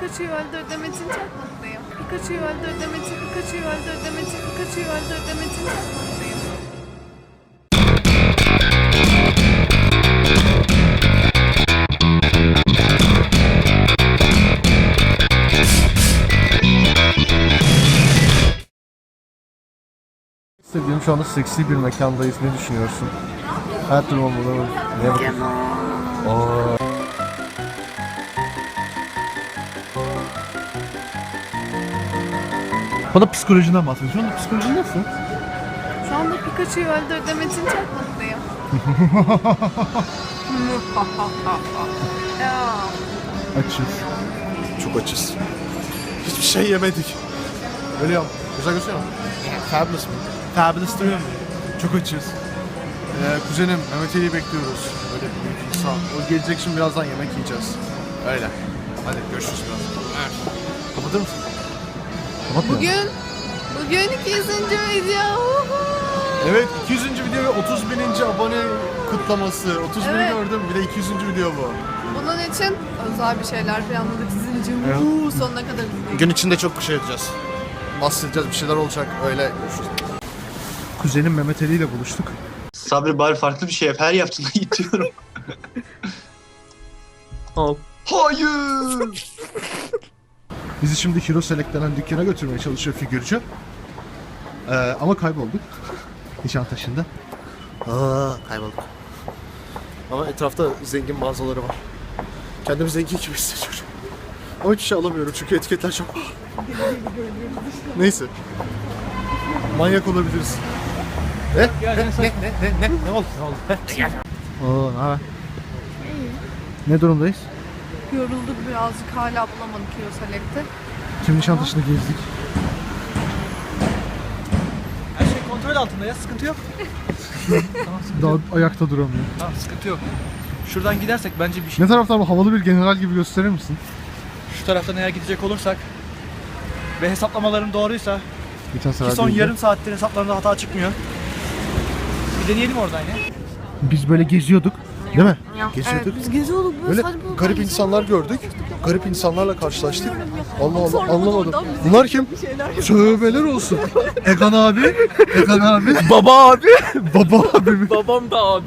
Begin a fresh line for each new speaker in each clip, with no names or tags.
Pikachu'yu öldürdüğüm için çok mutluyum. Pikachu'yu öldürdüğüm için, Pikachu'yu öldürdüğüm için, Pikachu'yu öldürdüğüm için çok mutluyum.
Hissediyorum şu anda seksi bir mekandayız. Ne düşünüyorsun? Her türlü olmalı. Ne bakıyorsun? Aa. Bana psikolojinden bahsediyor. Şu anda psikolojin nasıl?
Şu anda Pikachu'yu öldürdüğüm için çok mutluyum. ya.
Açız. Çok açız. Hiçbir şey yemedik. Ölüyorum. Güzel gözüküyor mu? Fabulous mu? Fabulous duruyor mu? Çok açız. Ee, kuzenim Mehmet Ali'yi bekliyoruz. Böyle bir büyük insan. O gelecek şimdi birazdan yemek yiyeceğiz. Öyle. Hadi görüşürüz birazdan. Kapatır mısın? Kapatma.
Bugün, bugün 200. video.
Evet 200. video ve 30 bininci abone kutlaması. 30 bini
Evet.
gördüm bir de 200. video bu.
Bunun için özel bir şeyler planladık sizin için.
Evet.
Uuu, sonuna kadar izleyin.
Gün içinde çok bir şey yapacağız. Bahsedeceğiz bir şeyler olacak öyle görüşürüz. Kuzenim Mehmet Ali ile buluştuk.
Sabri bari farklı bir şey yap. Her yaptığında itiyorum.
Al.
Hayır.
Bizi şimdi Hero Select denen dükkana götürmeye çalışıyor figürcü. Ee, ama kaybolduk. Nişantaşı'nda. Aa, kaybolduk. Ama etrafta zengin mağazaları var. Kendimi zengin gibi hissediyorum. Ama hiçbir şey alamıyorum çünkü etiketler çok pahalı. Neyse. Manyak olabiliriz. Ne? Ne? Ne? Ne? Ne? Ne? Ne oldu? Ne oldu? Oo, ne haber? Ne durumdayız?
Yorulduk birazcık hala bulamadık Select'i.
Şimdi Nişantaşı'nda gezdik.
Her şey kontrol altında ya sıkıntı yok.
Daha ayakta duramıyor.
Tamam sıkıntı yok. Şuradan gidersek bence bir şey.
Ne taraftan bu havalı bir general gibi gösterir misin?
Şu taraftan eğer gidecek olursak ve hesaplamalarım doğruysa
Geçen
ki son
değildi.
yarım saattir hesaplarında hata çıkmıyor. Bir deneyelim oradan ya.
Biz böyle geziyorduk. Değil mi? Geziyorduk.
Evet, biz geziyorduk böyle
Böyle
saçma
garip insanlar gördük. Garip insanlarla karşılaştık. Allah Allah anlamadım. Bunlar kim? Tövbeler olsun. Egan abi. Egan abi. Baba abi. Baba abi mi?
Babam da abi.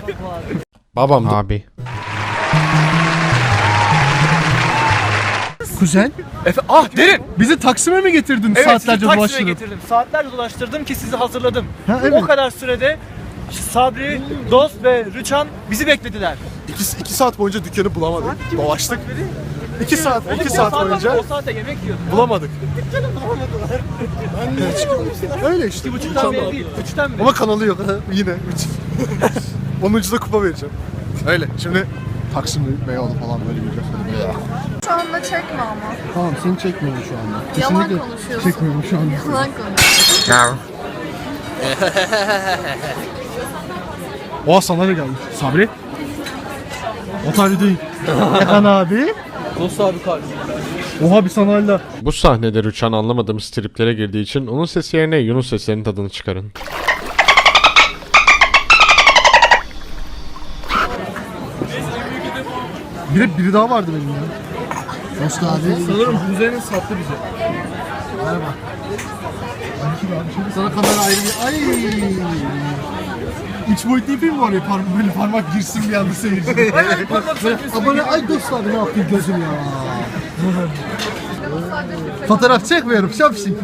Babam da.
Abi.
Kuzen.
Efe ah derin.
Bizi Taksim'e mi getirdin
Evet
saatlerce
sizi Taksim'e
dolaştırıp?
getirdim. Saatlerce dolaştırdım ki sizi hazırladım.
Ha, evet.
O kadar sürede Sabri, Dost ve Rüçhan bizi beklediler.
İki, iki saat boyunca dükkanı bulamadık. Dolaştık. İki saat, iki saat boyunca
O saatte yemek yiyordum.
bulamadık. Öyle işte.
İki buçuktan beri değil. Üçten beri.
Ama kanalı yok yine. Onun ucunda kupa vereceğim. Öyle. Şimdi Taksim Beyoğlu falan böyle bir
Şu anda çekme ama.
Tamam seni çekmiyorum şu anda.
Yalan konuşuyorsun.
Çekmiyorum şu anda.
Yalan konuş.
Oha sana ne geldi? Sabri? O tabi değil. Ekan abi.
Dost abi kardeşim.
Oha bir sanayla.
Bu sahnede Rüçhan anlamadığımız triplere girdiği için onun sesi yerine Yunus seslerinin tadını çıkarın.
Bir de biri daha vardı benim ya. Dost abi.
Sanırım kuzenin sattı bize.
Merhaba. Sana kamera ayrı bir... Ay. Üç boyutlu yapayım mı oraya? Parmak, böyle parmak girsin bir anda seyirci. Böyle abone... Ay dost abi ne yaptın gözüm ya. Fotoğraf çekmiyorum şapşik.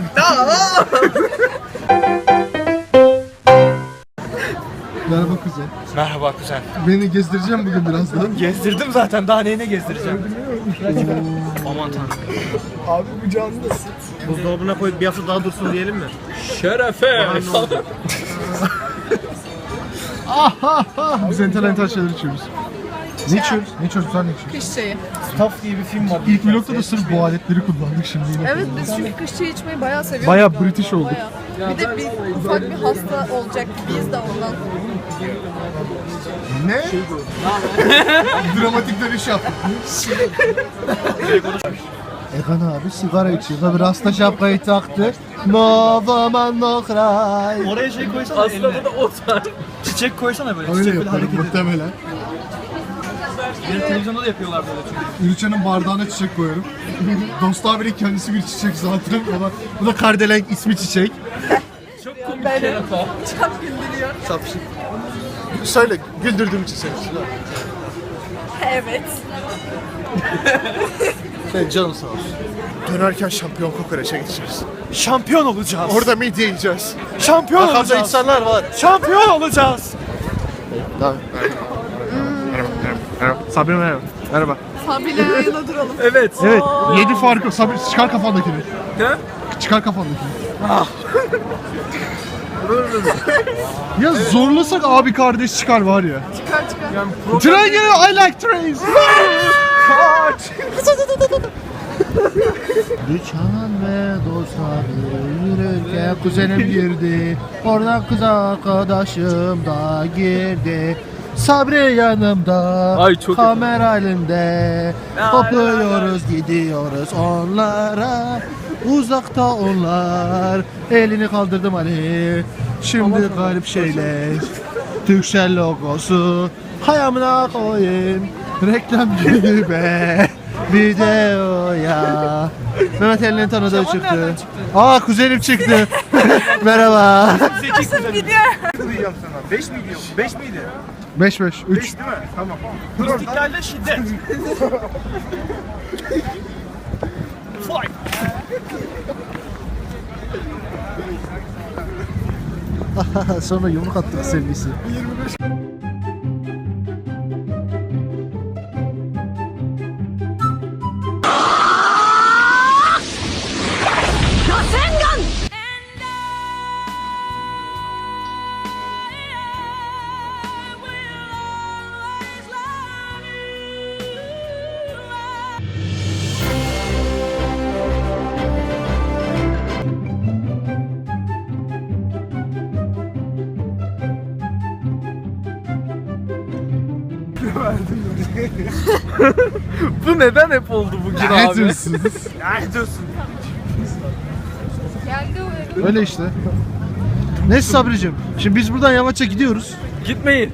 Merhaba kuzen.
Merhaba kuzen.
Beni gezdireceğim bugün birazdan.
Gezdirdim zaten daha neyine gezdireceğim. Aman tanrım.
Abi bu canlısın.
Buzdolabına koyup bir hafta daha dursun diyelim mi?
Şerefe.
Biz entel entel şeyler içiyoruz. Ne içiyoruz? Ne içiyoruz? Sen ne içiyorsun?
Kış çayı.
Staff diye bir film var.
İlk vlogda da sırf bu aletleri kullandık şimdi yine.
Evet biz çünkü kış çayı içmeyi bayağı seviyoruz.
Bayağı
galiba,
British olduk.
bayağı. Bir de bir ufak bir hasta olacak gibiyiz de ondan.
Ne? Dramatik dönüş yaptık. Ekan abi sigara içiyor. Tabi rasta şapkayı taktı. No woman no cry.
Oraya şey koysana Aslında da o Çiçek koysana böyle.
Öyle
Çiçek böyle
yaparım
hareket ediyor.
muhtemelen.
Benim televizyonda da yapıyorlar böyle çünkü.
Ülkenin bardağına çiçek koyuyorum. Dost abinin kendisi bir çiçek zaten. Bu da, bu da Kardelenk ismi çiçek.
Çok komik kerata.
Sapşık. Söyle güldürdüğüm için seni.
Evet.
Senin canın sağ olsun. Dönerken şampiyon kokoreçe gideceğiz.
Şampiyon olacağız.
Orada midye yiyeceğiz.
şampiyon
Arkamda
olacağız.
insanlar var.
Şampiyon olacağız.
Sabri merhaba. Merhaba.
Sabri'yle yan yana duralım.
Evet.
Evet. Yedi farkı. Sabri çıkar kafandakini.
Ne?
Çıkar kafandakini. ya zorlasak abi kardeş çıkar var ya.
Çıkar çıkar.
Tren geliyor. I like trains. Dükkan ve dostları yürürken kuzenim girdi. Oradan kız arkadaşım da girdi. Sabri yanımda,
Ay, çok
kamera elimde. Hopluyoruz gidiyoruz onlara. Uzakta onlar. Elini kaldırdım Ali. Şimdi garip şeyler. Türkcell logosu. Hayamına koyayım. Reklam gibi be. Videoya. Mehmet Ali'nin tanıdığı çıktı. Aa kuzenim çıktı. Merhaba.
Nasıl gidiyor?
5 miydi? 5 miydi?
5 5 3.
değil mi? Tamam.
İstiklalde şiddet. Fight.
Sonra yumruk attık sevgisi.
Bu neden hep oldu bugün abi?
diyorsun?
Ne diyorsun?
Geldi o.
Öyle işte. Neyse Sabri'cim. Şimdi biz buradan yavaşça gidiyoruz.
Gitmeyin.